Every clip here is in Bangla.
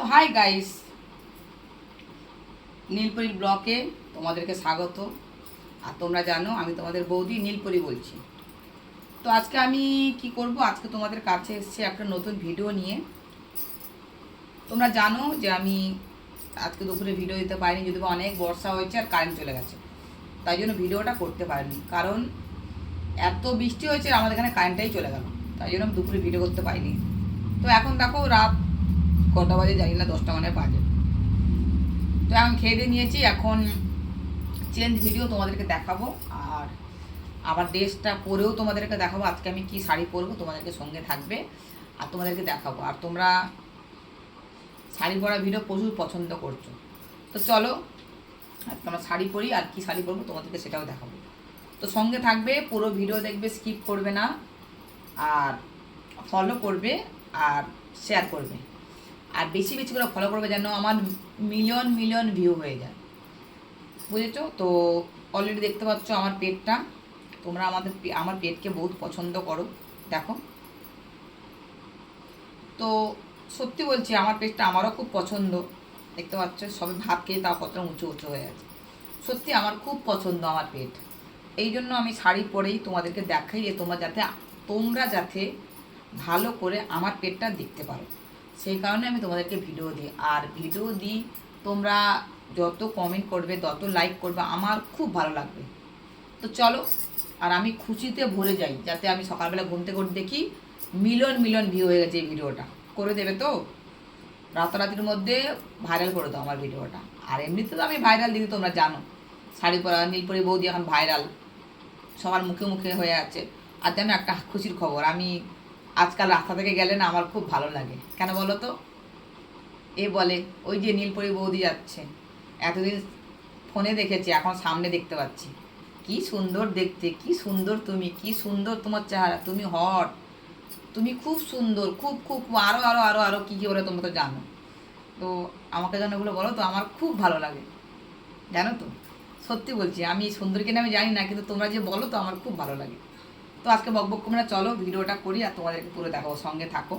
তো হাই গাইস নীলপরি ব্লকে তোমাদেরকে স্বাগত। আর তোমরা জানো, আমি তোমাদের বৌদি নীলপরি বলছি। তো আজকে আমি কি করব? আজকে তোমাদের কাছে এসেছি একটা নতুন ভিডিও নিয়ে। তোমরা জানো যে আমি আজকে দুপুরে ভিডিও দিতে পারিনি যদি অনেক বর্ষা হয়েছে আর কারেন্ট চলে গেছে। তাই জন্য ভিডিওটা করতে পারিনি। কারণ এত বৃষ্টি হয়েছে, আমাদের এখানে কারেন্টটাই চলে গেল। তাই জন্য আমি দুপুরে ভিডিও করতে পারিনি। তো এখন দেখো রাত কটা বাজে জানি না, দশটা মানে বাজে। তো এখন খেয়ে দিয়ে নিয়েছি, এখন চেঞ্জ ভিডিও তোমাদেরকে দেখাবো, আর আবার ড্রেসটা পরেও তোমাদেরকে দেখাবো, আজকে আমি কি শাড়ি পরবো তোমাদেরকে সঙ্গে থাকবে, আর তোমাদেরকে দেখাবো। আর তোমরা শাড়ি পরা ভিডিও প্রচুর পছন্দ করছ। তো চলো, আর তোমরা শাড়ি পরি, আর কি শাড়ি পরবো তোমাদেরকে সেটাও দেখাবো। তো সঙ্গে থাকবে, পুরো ভিডিও দেখবে স্কিপ করবে না, আর ফলো করবে, আর শেয়ার করবে। আর বেশি বেশি করে ফলো করবে যেন আমার মিলিয়ন মিলিয়ন ভিউ হয়ে যায়। বুঝেছ? তো অলরেডি দেখতে পাচ্ছ আমার পেটটা। তোমরা আমাদের আমার পেটকে বহুত পছন্দ করো। দেখো। তো সত্যি বলছি, আমার পেটটা আমারও খুব পছন্দ। দেখতে পাচ্ছ? সবে ভাত খেয়ে তাও কতটা উঁচু উঁচু হয়ে আছে সত্যি আমার খুব পছন্দ আমার পেট। এই জন্য আমি শাড়ি পরেই তোমাদেরকে দেখাই যে তোমরা যাতে তোমরা যাতে ভালো করে আমার পেটটা দেখতে পারো। সেই কারণে আমি তোমাদেরকে ভিডিও দিই। আর ভিডিও দিই, তোমরা যত কমেন্ট করবে, তত লাইক করবে, আমার খুব ভালো লাগবে। তো চলো, আর আমি খুশিতে ভরে যাই, যাতে আমি সকালবেলা ঘুম থেকে উঠে দেখি মিলন মিলন ভিউ হয়ে গেছে এই ভিডিওটা করে দেবে তো? রাতারাতির মধ্যে ভাইরাল করে দাও আমার ভিডিওটা আর এমনিতে তো আমি ভাইরাল দিই তোমরা জানো। শাড়ি পরা নীলপরি বৌদি এখন ভাইরাল সবার মুখে মুখে হয়ে আছে। আর যেন একটা খুশির খবর, আমি আজকাল রাস্তা থেকে গেলে না আমার খুব ভালো লাগে। কেন বলো তো? এ বলে, ওই যে নীলপরি বৌদি যাচ্ছে। এতদিন ফোনে দেখেছি, এখন সামনে দেখতে পাচ্ছি। কি সুন্দর দেখতে, কি সুন্দর তুমি, কি সুন্দর তোমার চেহারা, তুমি হট। তুমি খুব সুন্দর, খুব খুব আরও আরও আরও আরও কী কী বলে তোমরা তো জানো। তো আমাকে যেন ওগুলো বলো তো, আমার খুব ভালো লাগে। জানো তো? সত্যি বলছি, আমি সুন্দর কিনা আমি জানি না, কিন্তু তোমরা যে বলো তো, আমার খুব ভালো লাগে। তো আজকে বকবক বক আমরা চলো ভিডিওটা করি আর তোমাদেরকে পুরো দেখো সঙ্গে থাকো।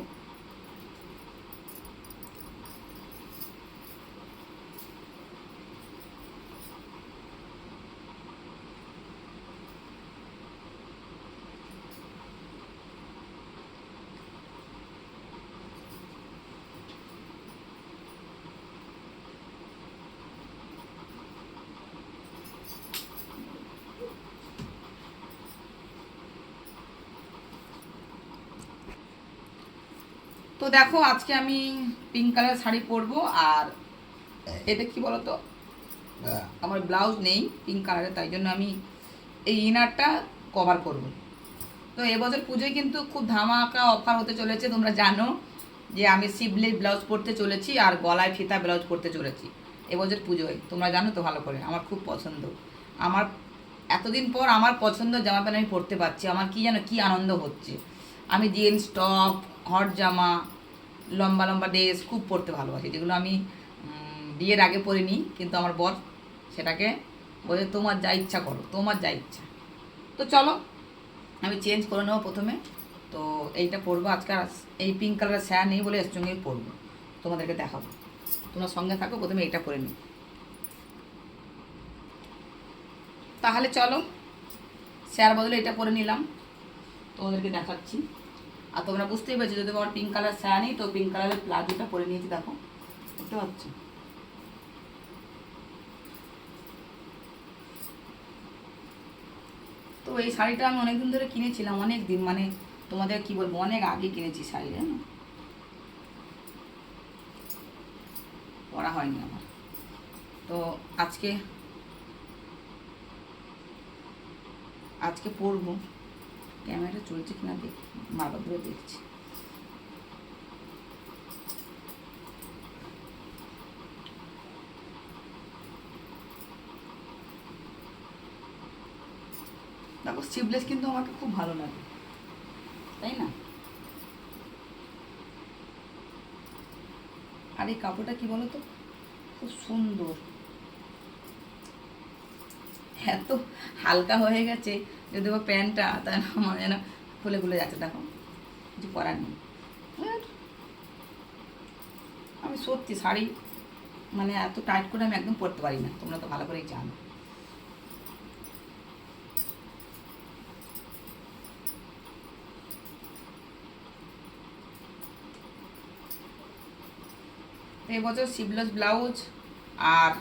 তো দেখো আজকে আমি পিঙ্ক কালার শাড়ি পরবো আর এটা কি বলতো? আমার ব্লাউজ নেই পিঙ্ক কালারের তাই জন্য আমি এই ইনারটা কভার করব। তো এবছর পুজোয় কিন্তু খুব ধামাকা অফার হতে চলেছে তোমরা জানো যে আমি শিবলি ব্লাউজ পরতে চলেছি আর গলায় ফিতা ব্লাউজ পরতে চলেছি এবছর পুজোয়। তোমরা জানো তো ভালো করে আমার খুব পছন্দ। আমার এতদিন পর আমার পছন্দ জামা প্যান্ট আমি পরতে পারছি আমার কি যেন কি আনন্দ হচ্ছে। আমি জিন্স টপ হট জামা, লম্বা লম্বা ড্রেস খুব পরতে ভালোবাসি। যেগুলো আমি বিয়ের আগে পরিনি, কিন্তু আমার বর সেটাকে বলে, তোমার যা ইচ্ছা করো, তোমার যা ইচ্ছা। তো চলো, আমি চেঞ্জ করে নেব প্রথমে। তো এইটা পরবো, আজকে এই পিঙ্ক কালারের স্যা নেই বলে এর সঙ্গেই পরবো। তোমাদেরকে দেখাবো। তোমরা সঙ্গে থাকো, প্রথমে এইটা পরে নিই তাহলে চলো স্যার বদলে এটা পরে নিলাম। তোমাদেরকে দেখাচ্ছি। আর তোমরা বুঝতেই পারছ, যদি আমার পিঙ্ক কালার স্যা নেই, তো পিঙ্ক কালারের প্লাজোটা পরে নিয়েছি, দেখো। বুঝতে পারছ তো এই শাড়িটা আমি অনেকদিন ধরে কিনেছিলাম অনেক দিন মানে তোমাদের কি বলব, অনেক আগে কিনেছি শাড়ি, জানো? পরা হয়নি আমার। তো আজকে আজকে পরবো। ক্যামেরা চলছে কিনা দেখ বারবার ধরে দেখছি। দেখো স্লিভলেস কিন্তু আমাকে খুব ভালো লাগে, তাই না? আর এই কাপড়টা কি বলতো? খুব সুন্দর। এত হালকা হয়ে গেছে যদি বা প্যান্টটা, তাই আমার যেন খুলে খুলে যাচ্ছে, দেখো। কিছু করার নেই। আমি সত্যি শাড়ি মানে এত টাইট করে আমি একদম পরতে পারি না। তোমরা তো ভালো করেই জানো। এবছর সিবলেস ব্লাউজ আর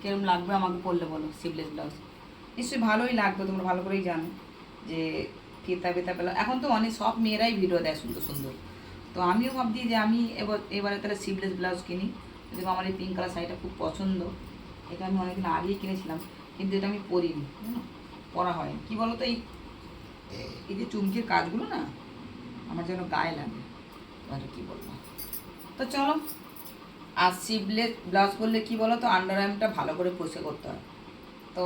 কিরম লাগবে আমাকে বললে বলো সিবলেস ব্লাউজ নিশ্চয়ই ভালোই লাগবে তোমরা ভালো করেই জানো যে ফিতা ফিতা পেলাম এখন তো অনেক সব মেয়েরাই ভিডিও দেয় সুন্দর সুন্দর। তো আমিও ভাবছি যে আমি এবার, এবারে তাহলে সিবলেস ব্লাউজ কিনি। যদি আমার এই পিঙ্ক কালার শাড়িটা খুব পছন্দ, এটা আমি অনেকদিন আগেই কিনেছিলাম, কিন্তু এটা আমি পরিনি পরা হয় কি বলো তো এই এই যে চুমকির কাজগুলো না, আমার যেন গায়ে লাগে। এবারে কী বলব? তো চলো, আর সিবলেস ব্লাউজ পরলে কি বলো তো আন্ডার আর্মটা ভালো করে পরিষ্কার করতে হয়। তো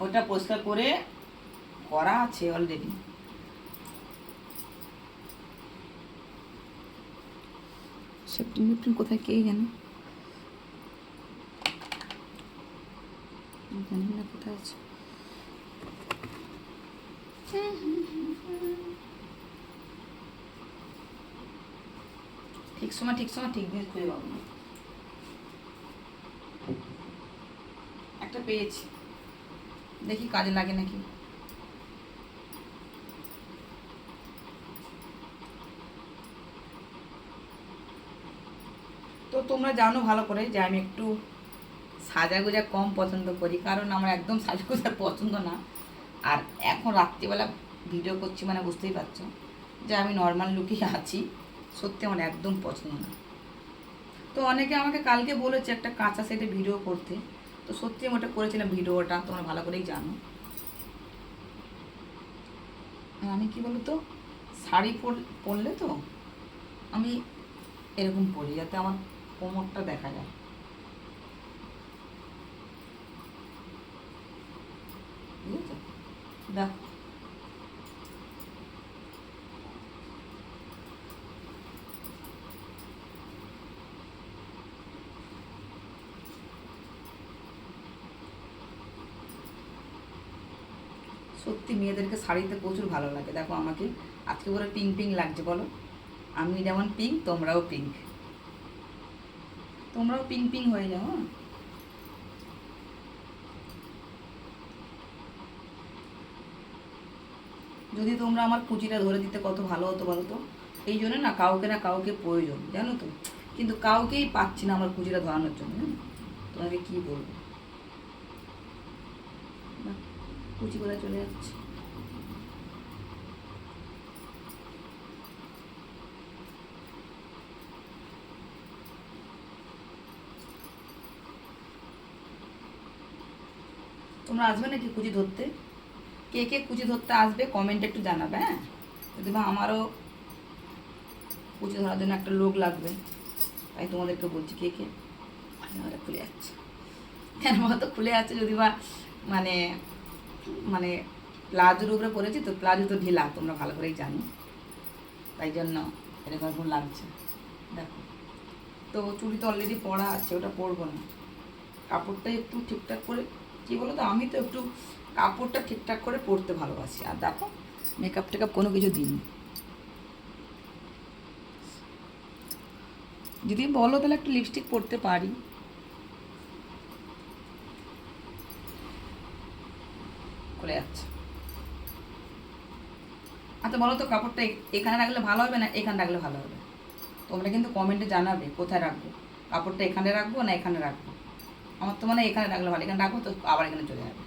ওটা পরিষ্কার করে করা আছে অলরেডি সেপ্টেন কোথায় কে জানে? জানি না কোথায় আছে। ঠিক সময় ঠিক সময় ঠিক জিনিস খুঁজে পাবো না। একটা পেয়েছি। দেখি কাজে লাগে নাকি। তো তোমরা জানো ভালো করে যে আমি একটু সাজাগোজা কম পছন্দ করি, কারণ আমার একদম সাজাগোজা পছন্দ না। আর এখন রাত্রিবেলা ভিডিও করছি মানে বুঝতেই পারছ যে আমি নর্মাল লুকই আছি, সত্যি আমার একদম পছন্দ না। তো অনেকে আমাকে কালকে বলেছে একটা কাঁচা সেটে ভিডিও করতে। তো সত্যি আমি ওটা করেছিলাম ভিডিওটা, তোমরা ভালো করেই জানো। আমি কি বলো তো শাড়ি পর- পরলে তো আমি এরকম পরি, যাতে আমার কোমরটা দেখা যায়। বুঝেছ? দেখো সত্যি মেয়েদেরকে শাড়িতে প্রচুর ভালো লাগে। দেখো আমাকে, আজকে বলে পিঙ্ক পিঙ্ক লাগছে, বলো। আমি যেমন পিঙ্ক তোমরাও পিঙ্ক তোমরাও পিঙ্ক পিঙ্ক হয়ে যাও হ্যাঁ। যদি তোমরা আমার কুচিটা ধরে দিতে কত ভালো হতো বলো তো? এই জন্য না কাউকে না কাউকে প্রয়োজন, জানো তো? কিন্তু কাউকেই পাচ্ছি না আমার কুচিটা ধরানোর জন্য জানো? তোমাকে কি বলব না, কুচি করে চলে যাচ্ছে। তোমরা আসবে নাকি কুচি ধরতে? কে কে কুচি ধরতে আসবে কমেন্টে একটু জানাবে হ্যাঁ? যদি বা আমারও কুচি ধরার জন্য একটা লোক লাগবে, তাই তোমাদেরকে বলছি কে কে? খুলে যাচ্ছে। কেন বলতো খুলে যাচ্ছে যদি বা মানে মানে প্লাজোর উপরে পরেছি তো প্লাজো তো ঢিলা, তোমরা ভালো করেই জানো। তাই জন্য এরকম এরকম লাগছে। দেখো। তো চুড়ি তো অলরেডি পরা আছে, ওটা পরবো না। কাপড়টা একটু ঠিকঠাক করে, কী বলো তো আমি তো একটু কাপড়টা ঠিকঠাক করে পরতে ভালোবাসি। আর দেখো মেকআপ টেকআপ কোনো কিছু দিইনি। যদি বলো তাহলে একটু লিপস্টিক পরতে পারি। খুলে যাচ্ছে। আচ্ছা বলো তো, কাপড়টা এখানে রাখলে ভালো হবে না এখানে রাখলে ভালো হবে? তোমরা কিন্তু কমেন্টে জানাবে কোথায় রাখব। কাপড়টা এখানে রাখব না এখানে রাখব? আমার তো মনে এখানে রাখলে ভালো, এখানে রাখব তো আবার এখানে চলে যাবে।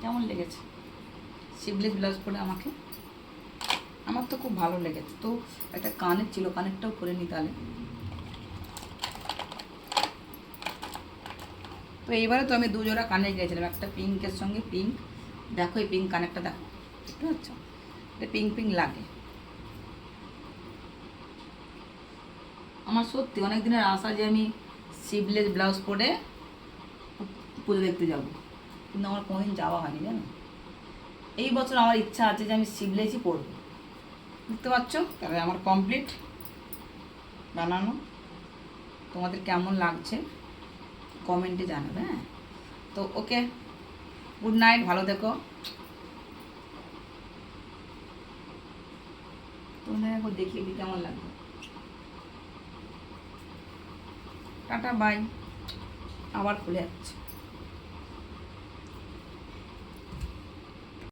কেমন লেগেছে? শিবলিস ব্লাউজ পরে আমাকে? আমার তো খুব ভালো লেগেছে। তো একটা কানের ছিল, কানেরটাও করে নি তাহলে। তো এইবারে তো আমি দুজোড়া কানে গিয়েছিলাম, একটা পিঙ্কের সঙ্গে পিঙ্ক দেখো এই পিঙ্ক কানেরটা দেখো, দেখতে পাচ্ছ? এটা পিঙ্ক পিঙ্ক লাগে। আমার সত্যি অনেক দিনের আশা যে আমি সিবলেস ব্লাউজ পরে পুজো দেখতে যাব। কিন্তু আমার কোনোদিন যাওয়া হয়নি, জানো? এই বছর আমার ইচ্ছা আছে যে আমি সিবলেসই পরবো। বুঝতে পারছ তাহলে আমার কমপ্লিট বানানো। তোমাদের কেমন লাগছে? কমেন্টে জানাবে হ্যাঁ? তো ওকে, গুড নাইট, ভালো দেখো তোমরা এখন দেখিয়ে দিই কেমন লাগবে টাটা, বাই। আবার খুলে যাচ্ছে।